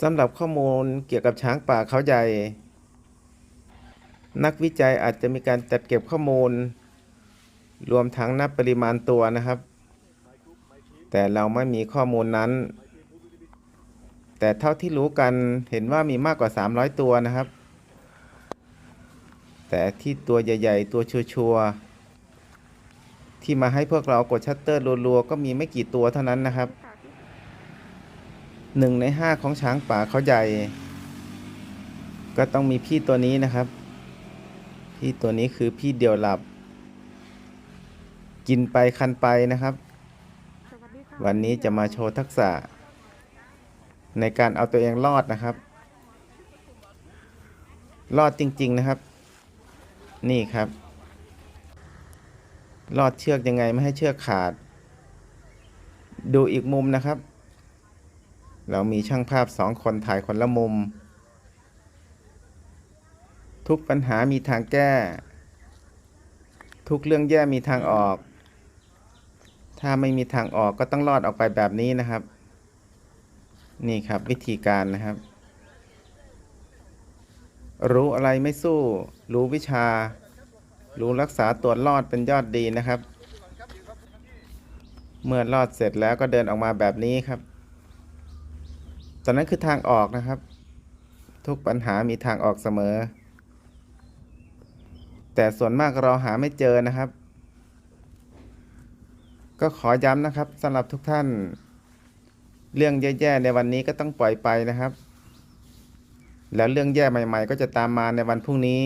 สำหรับข้อมูลเกี่ยวกับช้างป่าเขาใหญ่ นักวิจัยอาจจะมีการจัดเก็บข้อมูล รวมทั้งนับปริมาณตัวนะครับ แต่เราไม่มีข้อมูลนั้น แต่เท่าที่รู้กันเห็นว่ามีมากกว่า 300 ตัวนะครับ แต่ที่ตัวใหญ่ ๆ ตัวชัวร์ๆที่มาให้พวกเรากดชัตเตอร์รัวๆก็มีไม่กี่ตัวเท่านั้นนะครับ หนึ่งในห้าของช้างป่าเขาใหญ่ ก็ต้องมีพี่ตัวนี้นะครับ พี่ตัวนี้คือพี่เดี่ยวหลับ กินไปคันไปนะครับววันนี้จะมาโชว์ทักษะ ในการเอาตัวเองรอดนะครับ รอดจริง ๆนะครับ นี่ครับ รอดเชือกยังไงไม่ให้เชือกขาด ดูอีกมุมนะครับ เรามีช่างภาพสองคนถ่ายคนละมุม ทุกปัญหามีทางแก้ ทุกเรื่องแย่มีทางออก ถ้าไม่มีทางออกก็ต้องรอดออกไปแบบนี้นะครับ นี่ครับวิธีการนะครับ รู้อะไรไม่สู้ รู้วิชา รู้รักษาตัวรอดเป็นยอดดีนะครับ เมื่อรอดเสร็จแล้วก็เดินออกมาแบบนี้ครับ ตอนนั้นคือทางออกนะครับ ทุกปัญหามีทางออกเสมอ แต่ส่วนมากเราหาไม่เจอนะครับ ก็ขอย้ำนะครับสำหรับทุกท่าน เรื่องแย่ๆในวันนี้ก็ต้องปล่อยไปนะครับ แล้วเรื่องแย่ใหม่ ๆ ก็จะตามมาในวันพรุ่งนี้